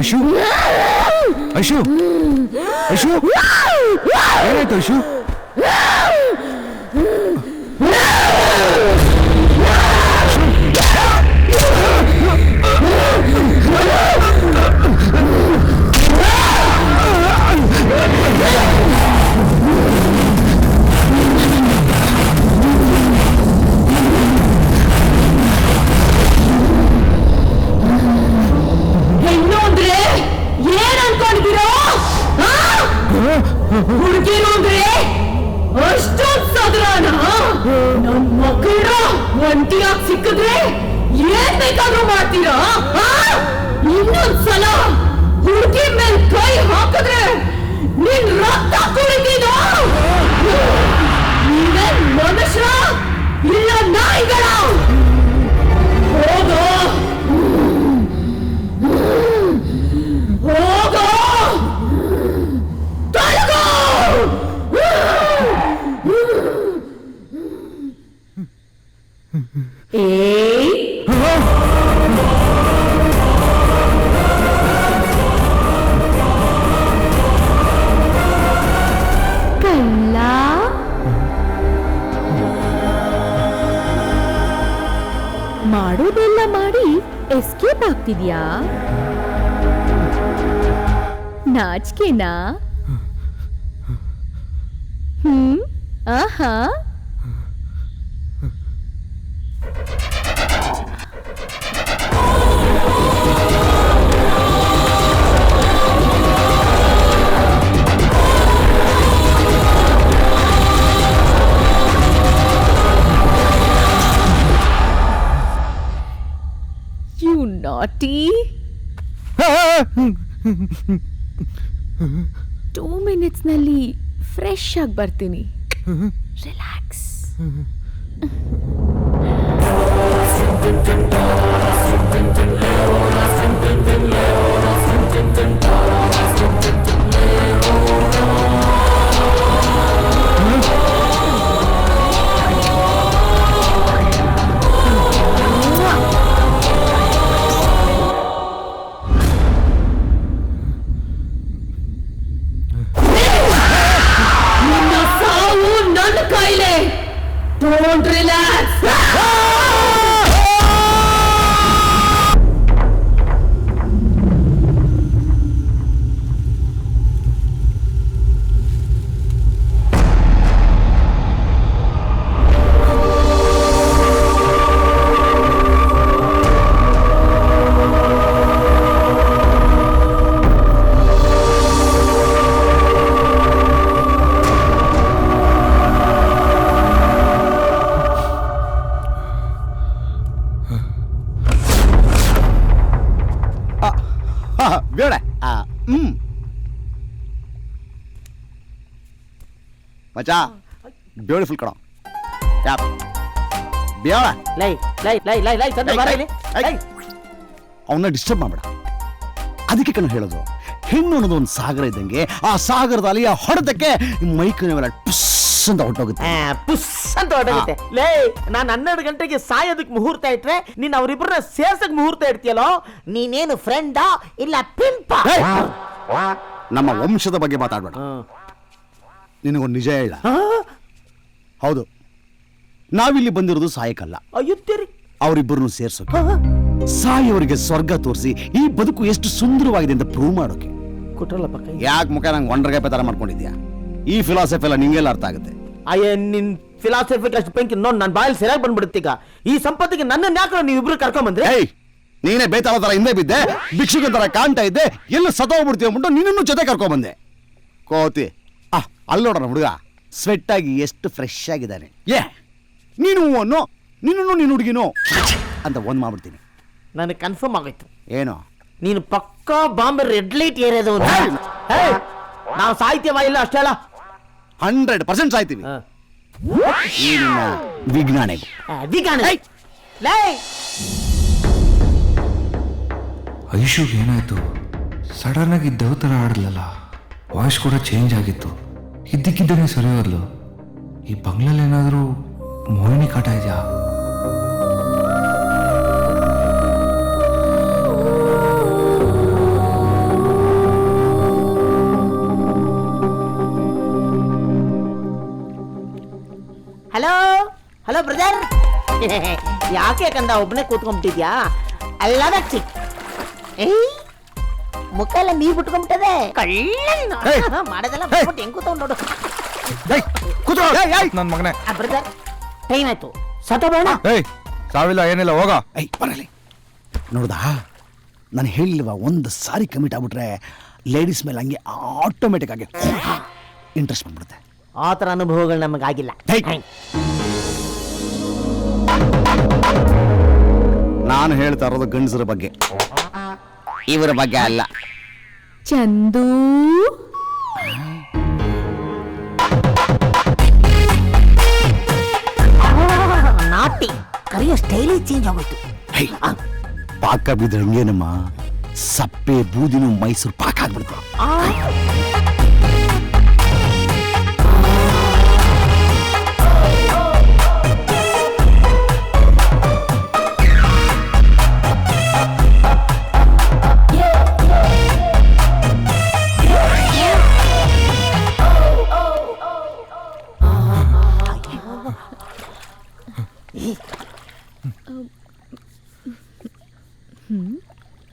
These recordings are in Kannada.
ಐಶು ಐಶು ಐಶು ಏನಾಯ್ತು ಐಶು ಅಂದ್ರೆ ಅಷ್ಟೊಂದ್ ಸದರಾನ ನಮ್ ಮಕ್ಕಳ ಒಂಟಿಯಾಗಿ ಸಿಕ್ಕಿದ್ರೆ ಏನ್ ಬೇಕಾದ್ರೂ ಮಾಡ್ತೀರಾ ಇನ್ನೊಂದ್ ಇನ್ನೊಂದ್ಸಲ ಹುಡುಗಿ ಮೇಲ್ ಕೈ ಹಾಕಿದ್ರೆ ನಿನ್ ರಕ್ತ ಕುಳಿತಿದ ನೀವೇನ್ ಮನುಷ್ಯ? ಇಲ್ಲ ನಾಯಿಗಳ? ಆಗ್ತಿದ್ಯಾ ನಾಚಿಕೆನಾ? ಹ್ಮ್? ಆಹಾ. ನಾಟಿ ಟೂ ಮಿನಿಟ್ಸ್ನಲ್ಲಿ ಫ್ರೆಶ್ ಆಗಿ ಬರ್ತೀನಿ. ರಿಲ್ಯಾಕ್ಸ್ ಡೋಂಟ್ ರಿಲ್ಯಾಕ್ಸ್ ಬೇಡ ಹ್ಮ್ ಮಚಾ ಬ್ಯೂಟಿಫುಲ್ ಕಣ ಯಾಪ್ ಬೇಡ ಲೈ ಲೈ ಲೈ ಲೈ ಲೈ ತಂದೆ ಬಾರ ಇಲ್ಲಿ ಲೈ ಅವನ್ನ ಡಿಸ್ಟರ್ಬ್ ಮಾಡ್ಬೇಡ ಅದಕ್ಕೆ ಕಣ ಹೇಳೋದು ಹೆಣ್ಣು ಅನ್ನೋದು ಒಂದು ಸಾಗರ ಇದ್ದಂಗೆ ಆ ಸಾಗರದ ಅಲೆಯ ಹೊಡೆದಕ್ಕೆ ಮೈಕೈನೆಲ್ಲ ಟುಸ್ ಅಂತ ಹೊಟ್ಟೋಗುತ್ತೆ ಆ, ಪುಸ್ ಅಂತ ಹೊರಟೋಗುತ್ತೆ. ಲೇ ನಾನು ಹನ್ನೆರಡು ಗಂಟೆಗೆ ಸಾಯೋದಕ್ಕೆ ಮುಹೂರ್ತ ಇಟ್ರೆ ನೀನ್ ಅವರಿಬ್ಬರನ್ನ ಸೇರ್ಸಕ್ ಮುಹೂರ್ತ ಇಡ್ತೀಯಲ್ಲೋ? ನೀನೇನು ಫ್ರೆಂಡಾ ಇಲ್ಲ ಪಿಂಪ ಏಯ್! ನಮ್ಮ ವಂಶದ ಬಗ್ಗೆ ಮಾತಾಡ್ಬೇಡ. ನಿನಗೊಂದು ನಿಜ ಹೇಳ. ಹೌದು. ನಾವಿಲ್ಲಿ ಬಂದಿರೋದು ಸಾಯಕಲ್ಲ. ಅಯ್ಯುತ್ತೀರಿ ಅವರಿಬ್ಬರನ್ನು ಸೇರ್ಸೋಕೆ. ಸಾಯೋರಿಗೆ ಸ್ವರ್ಗ ತೋರಿಸಿ ಈ ಬದುಕು ಎಷ್ಟು ಸುಂದರವಾಗಿದೆ ಅಂತ ಪ್ರೂವ್ ಮಾಡೋಕೆ. ಕೊಟ್ರಲ್ಲ ಪಕ್ಕ ಯಾಕೆ ಮುಖ ನಂಗೆ ಒಂಡ್ರಗಪ್ಪೆ ತರ ಮಾಡ್ಕೊಂಡಿದ್ಯಾ? ಈ ಫಿಲಾಸಫಿ ಎಲ್ಲ ನಿಂಗೆಲ್ಲ ಅರ್ಥ ಆಗುತ್ತೆ. ಅಯ್ಯ ನಿನ್ ಫಿಲಾಸಫಿ ಅಷ್ಟು ಬೆಂಕಿ ನೋಡಿ ನನ್ನ ಬಾಯಲ್ಲಿ ಸರಿಯಾಗಿ ಬಂದ್ಬಿಡುತ್ತೀಗ ಈ ಸಂಪತ್ತಿಗೆ ನನ್ನ ಯಾಕೆ ನೀವು ಇಬ್ರು ಕರ್ಕೊಂಡ್ ಬಂದ್ರಿ? ಏಯ್ ನೀನೇ ಬೇತಾಳ ತರ ಹಿಂದೆ ಬಿದ್ದೆ ಭಿಕ್ಷಿಗೆ ತರ ಕಾಣ್ತಾ ಇದ್ದೆ ಎಲ್ಲ ಸತೋಗ್ಬಿಡ್ತೀವಿ ಅಂದ್ಬಿಟ್ಟು ನಿನ್ನನ್ನು ಜೊತೆ ಕರ್ಕೊಂಬಂದೆ ಕೋತಿ ಆ ಅಲ್ಲಿ ನೋಡೋಣ ಹುಡುಗ. ಸ್ವೆಟ್ ಆಗಿ ಎಷ್ಟು ಫ್ರೆಶ್ ಆಗಿದ್ದಾನೆ. ಏ ನೀನು ಹೂವನ್ನು ನಿನ್ನನ್ನು ನೀನು ಹುಡುಗಿನೋ? ಅಂತ ಒಂದ್ ಮಾಡ್ಬಿಡ್ತೀನಿ. ನನಗೆ ಕನ್ಫರ್ಮ್ ಆಗೋಯ್ತು. ಏನು? ನೀನು ಪಕ್ಕಾ ಬಾಂಬೆ ರೆಡ್ ಲೈಟ್ ಏರಿಯಾದವನು. ನಾವು ಸಾಹಿತ್ಯವಾಗಿಲ್ಲ ಅಷ್ಟೇ ಅಲ್ಲ. ಹಂಡ್ರೆಡ್ ಪರ್ಸೆಂಟ್ ಸಾಯ್ತೀವಿ ಹಾ. ಈ ನಿನ್ನ ವಿಜ್ಞಾನಿಗೂ. ಐಶುಗೆ ಏನಾಯ್ತು? ಸಡನ್ ಆಗಿ ದೇವ್ ಥರ ಆಡ್ಲಲ್ಲ ವಾಯ್ಸ್ ಕೂಡ ಚೇಂಜ್ ಆಗಿತ್ತು. ಇದ್ದಕ್ಕಿದ್ದಂಗೆ ಸರಿ ಹೋದ್ಲು ಈ ಬಂಗ್ಲಲ್ಲಿ ಏನಾದರೂ ಮೋಹಿನಿ ಕಾಟ ಇದೆಯಾ? ಯಾಕೆ ಕಂದ ಒಬ್ಬನೇ ಕೂತ್ಕೊಂಡ್ಬಿಟ್ಟಿದ್ಯಾ? ಅಲ್ಲ ಬಚ್ಚಿ ಏಯ್ ಮುಖ ಎಲ್ಲ ನೀರ್ ಬಿಟ್ಕೊಂಡ್ಬಿಟ್ಟದೆ ಕಳ್ಳ! ಮಾಡೋದೆಲ್ಲ! ಬಿಟ್ಬಿಟ್ಟು ಹೆಂಗ್ ಕೂತ್ಕೊಂಡ್ ನೋಡು. ಕೂತ್ಕೋ. ನನ್ನ ಮಗನೇ. ಬ್ರದರ್ ಟೈಮ್ ಆಯ್ತು. ಸತ್ತೋಬೇಡ ಏಯ್ ಸಾವಿಲ್ಲ ಏನಿಲ್ಲ ಹೋಗ. ಏಯ್ ಬರಲಿ. ನೋಡ್ದಾ? ನಾನು ಹೇಳಿಲ್ವಾ ಒಂದು ಸಾರಿ ಕಮಿಟ್ ಆಗ್ಬಿಟ್ರೆ ಲೇಡೀಸ್ ಮೇಲೆ ಹಂಗೆ ಆಟೋಮೆಟಿಕ್ ಆಗಿ ಇಂಟ್ರೆಸ್ಟ್ ಬಂದ್ಬಿಡುತ್ತೆ. ಆ ಥರ ಅನುಭವಗಳು ನಮಗಾಗಿಲ್ಲ! ನಾನು ಹೇಳ್ತಾ ಇರೋದು ಗಂಡಸರ ಬಗ್ಗೆ. ಇವರ ಬಗ್ಗೆ ಅಲ್ಲ. ಚಂದು. ನಾಟಿ. ಕರಿಯ ಸ್ಟೈಲೇ ಚೇಂಜ್ ಆಗೋಯ್ತು. ಹೇ, ಪಾಕ ಬಿದ್ರೆ ಹಂಗೇನಮ್ಮ? ಸಪ್ಪೆ ಬೂದಿನೂ ಮೈಸೂರು ಪಾಕ ಆಗ್ಬಿಡ್ತು.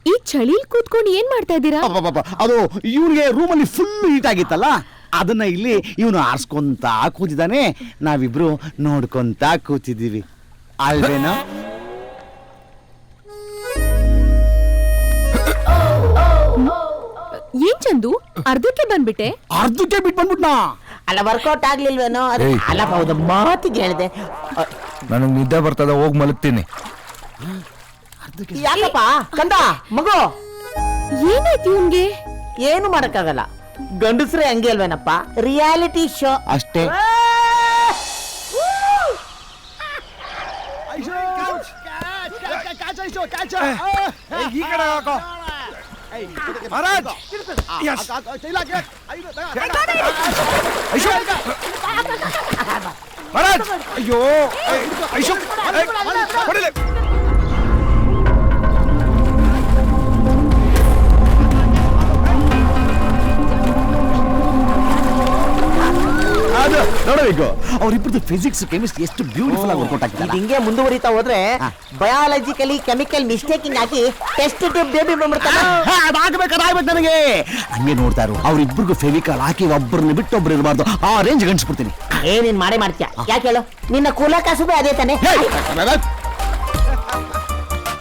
ಈ ಚಳಿಲ್ ಕೂತ್ಕೊಂಡು ಏನ್ ಮಾಡ್ತಾ ಇದ್ದೀರಾ? ಅಬ್ಬಬ್ಬಬ್ಬ, ಅದು ಇವ್ರಿಗೆ ರೂಮಲ್ಲಿ ಫುಲ್ ಹೀಟ್ ಆಗಿತ್ತಲ್ಲ? ಅದನ್ನ ಇಲ್ಲಿ ಇವನು ಆರಿಸ್ಕೊಂತ ಕೂತಿದ್ದಾನೆ. ನಾವಿಬ್ರು ನೋಡ್ಕೊಂತ ಕೂತಿದ್ದೀವಿ. ಅಲ್ವೇನೋ? ಏನ್ ಚಂದು? ಅರ್ಧಕ್ಕೆ ಬಂದ್ಬಿಟ್ಟೆ? ಅರ್ಧಕ್ಕೆ ಬಿಟ್ಟು ಬಂದ್ಬಿಟ್ನಾ ಅಲ್ಲ ವರ್ಕೌಟ್ ಆಗ್ಲಿಲ್ವೇನೋ. ಅಲ್ಲ ಹೌದು ಮಾತಿಗೆ ಹೇಳಿದೆ. ನನಗೆ ನಿದ್ದೆ ಬರ್ತದ ಹೋಗಿ ಮಲಗ್ತೀನಿ ಯಾಕಪ್ಪ ಕಂದ ಮಗು ಏನಾಯ್ತು ಇವ್ನ್ಗೆ ಏನು ಮಾಡಕ್ಕಾಗಲ್ಲ ಗಂಡಸ್ರೆ ಹಂಗೆ ಅಲ್ವೇನಪ್ಪ ರಿಯಾಲಿಟಿ ಶೋ ಅಷ್ಟೇ ಈ ಕಡೆ ಹಾಕೋ ಮಹಾರಾಜ್ ಐಶು ಮಹಾರಾಜ್! ಅಯ್ಯೋ! ಏಯ್, ಹೊಡಿಲೆ. ಅದು ನೋಡಬೇಕು ಫಿಸಿಕ್ಸ್ ಕೆಮಿಸ್ಟ್ರಿ ಎಷ್ಟು ಬ್ಯೂಟಿಫುಲ್ ಆಗಿ ವರ್ಕೌಟ್ ಇದು ಹಿಂಗೆ ಮುಂದುವರಿತಾ ಹೋದ್ರೆ ಬಯಾಲಜಿಕಲಿ ಕೆಮಿಕಲ್ ಮಿಸ್ಟೇಕಿಂಗ್ ಆಗಿ ಟೆಸ್ಟ್ ಟ್ಯೂಬ್ ಬೇಬಿ ಬಂದ್ಬಿಡ್ತಾರೆ ಅದಾಗಬೇಕು ಅದಾಗಬೇಕು ನನಗೆ. ಹಂಗೆ ನೋಡ್ತಾ ಇರು ಫೆವಿಕಲ್ ಫೆವಿಕಾಲ್ ಹಾಕಿ ಒಬ್ಬರನ್ನ ಬಿಟ್ಟು ಒಬ್ರು ಇರಬಾರ್ದು. ಆ ರೇಂಜ್ ಗಂಟಿಸ್ಬಿಡ್ತೀನಿ ಏ ನೀನ್ ಮಾಡೇ ಮಾಡ್ತೀಯ. ಯಾಕೆ ಹೇಳು? ನಿನ್ನ ಕುಲ ಕಸುಬೆ ಅದೇ ತಾನೆ.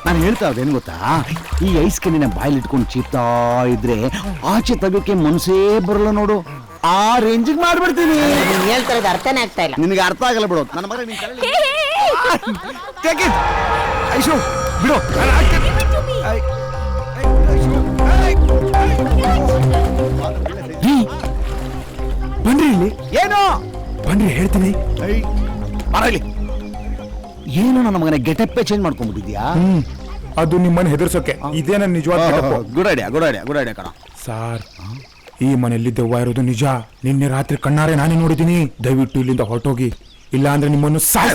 ನಾನು ಹೇಳ್ತಾ ಇರೋದೇನು ಗೊತ್ತಾ? ಈ ಐಸ್ ಕೆನ್ನಿನ ಬಾಯಲ್ಲಿ ಇಟ್ಕೊಂಡು ಚೀಪ್ತಾ ಇದ್ರೆ ಆಚೆ ತೆಗೋಕೆ ಮನಸ್ಸೇ ಬರಲ್ಲ ನೋಡು. ಆ ರೇಂಜಿಗೆ ಮಾಡ್ಬಿಡ್ತೀನಿ. ನೀನ್ ಹೇಳ್ತಾ ಇರೋದು ಅರ್ಥನೇ ಆಗ್ತಾ ಇಲ್ಲ. ನಿನಗೆ ಅರ್ಥ ಆಗಲ್ಲ ಬಿಡು. ನನ್ನ ಮಗ ನಿನ್ ಟೇಕ್ Take it. ಐಶು ಬಿಡು. ನಾನು ಹಾಕ್ತೀನಿ. ಐ- ಐ- ಐಶು, ಐ- ರೀ, ಬನ್ರಿ ಇಲ್ಲಿ. ಏನು? ಬನ್ರಿ ಹೇಳ್ತೀನಿ. ಬರಲಿ ಏನು ನನ್ನ ಮಗನ ಗೆಟಪ್ಪೇ ಚೇಂಜ್ ಮಾಡ್ಕೊಂಡ್ಬಿಟ್ಟಿದ್ಯಾ? ಅದು ನಿಮ್ಮನ್ನ ಹೆದರ್ಸೋಕೆ. ಇದೇ ನನ್ನ ನಿಜವಾದ good idea good idea good idea ಕಣ. ಸಾರ್ ಈ ಮನೆಯಲ್ಲಿ ದೆವ್ವ ಇರೋದು ನಿಜ. ನಿನ್ನೆ ರಾತ್ರಿ ಕಣ್ಣಾರೆ ನಾನೇ ನೋಡಿದ್ದೀನಿ. ದಯವಿಟ್ಟು ಇಲ್ಲಿಂದ ಹೊರಟೋಗಿ. ಇಲ್ಲ ಅಂದ್ರೆ ನಿಮ್ಮನ್ನು ಸಾಯ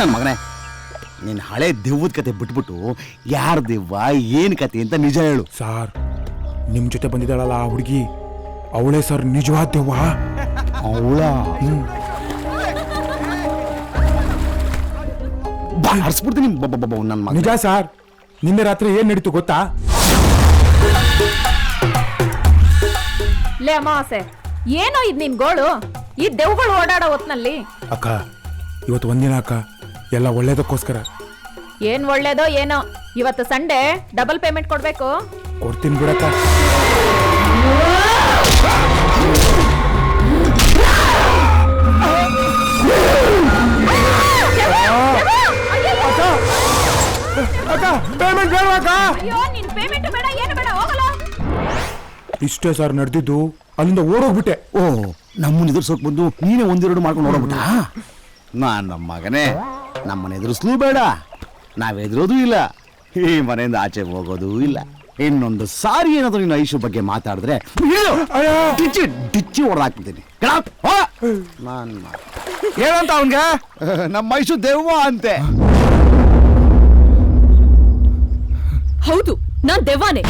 ನನ್ನ ಮಗನೇ. ನಿನ್ನ ಹಳೆ ದೆವ್ವದ ಕತೆ ಬಿಟ್ಬಿಟ್ಟು ಯಾರ ದೆವ್ವ ಏನ್ ಕತೆ ಅಂತ ನಿಜ ಹೇಳು. ಸಾರ್ ನಿಮ್ ಜೊತೆ ಬಂದಿದ್ದಾಳಲ್ಲ ಆ ಹುಡುಗಿ. ಅವಳೇ ಸರ್ ನಿಜವಾದ ದೆವ್ವ. ಅವಳ ಹರಿಸ್ಬಿಡ್ತೀನಿ. ನನ್ನ ನಿಜ ಸರ್ ನಿನ್ನೆ ರಾತ್ರಿ ಏನ್ ನಡೀತು ಗೊತ್ತಾ? ಲೇ ಅಮಾವಾಸೆ ಏನೋ ಇದ್ ನಿನ್ ಗೋಳು? ಈ ದೆವ್ಗಳು ಓಡಾಡೋ ಹೊತ್ನಲ್ಲಿ. ಅಕ್ಕ ಇವತ್ತು ಒಂದಿನ ಅಕ್ಕ ಎಲ್ಲ ಒಳ್ಳೇದಕ್ಕೋಸ್ಕರ. ಏನ್ ಒಳ್ಳೇದೋ ಏನೋ ಇವತ್ತು ಸಂಡೇ ಡಬಲ್ ಪೇಮೆಂಟ್ ಕೊಡ್ಬೇಕು? ಕೊಡ್ತೀನಿ ಬಿಡಕ್ಕ. ಅಕ್ಕ ಅಯ್ಯೋ ನಿನ್ ಪೇಮೆಂಟ್ ಬೇಡ ಏನು ಬೇಡ ಹೋಗಲ್ಲ. ಇಷ್ಟೇ ಸರ್ ನಡೆದಿದ್ದು ಅಲ್ಲಿಂದ ಓಡೋಗ್ಬಿಟ್ಟೆ. ಓ ನಮ್ಮನ್ನ ಎದುರಿಸೋಕ್ ಬಂದು ನೀನೇ ಒಂದೆರಡು ಮಾಡ್ಕೊಂಡು ನೋಡೋಬಿಟ್ಟ ನಾನ್ ನಮ್ಮ ಮಗನೇ ನಮ್ಮನ್ನ ಎದುರಿಸ್ಲೂ ಬೇಡ. ನಾವ್ ಎದುರೋದು ಇಲ್ಲ. ಈ ಮನೆಯಿಂದ ಆಚೆ ಹೋಗೋದು ಇಲ್ಲ. ಇನ್ನೊಂದು ಸಾರಿ ಏನಾದ್ರು ನೀನು ಐಶು ಬಗ್ಗೆ ಮಾತಾಡಿದ್ರೆ. ಡಿಚ್ಚಿ ಡಿಚ್ಚಿ ಹೊಡೆದಾಕ್ಬಿಡ್ತೀನಿ ನಾನು ಏನಂತ ಅವನ್ಗೆ? ನಮ್ಮ ಐಶು ದೇವ್ವ ಅಂತೆ. ಹೌದು ನಾನ್ ದೆವ್ವಾನೆ.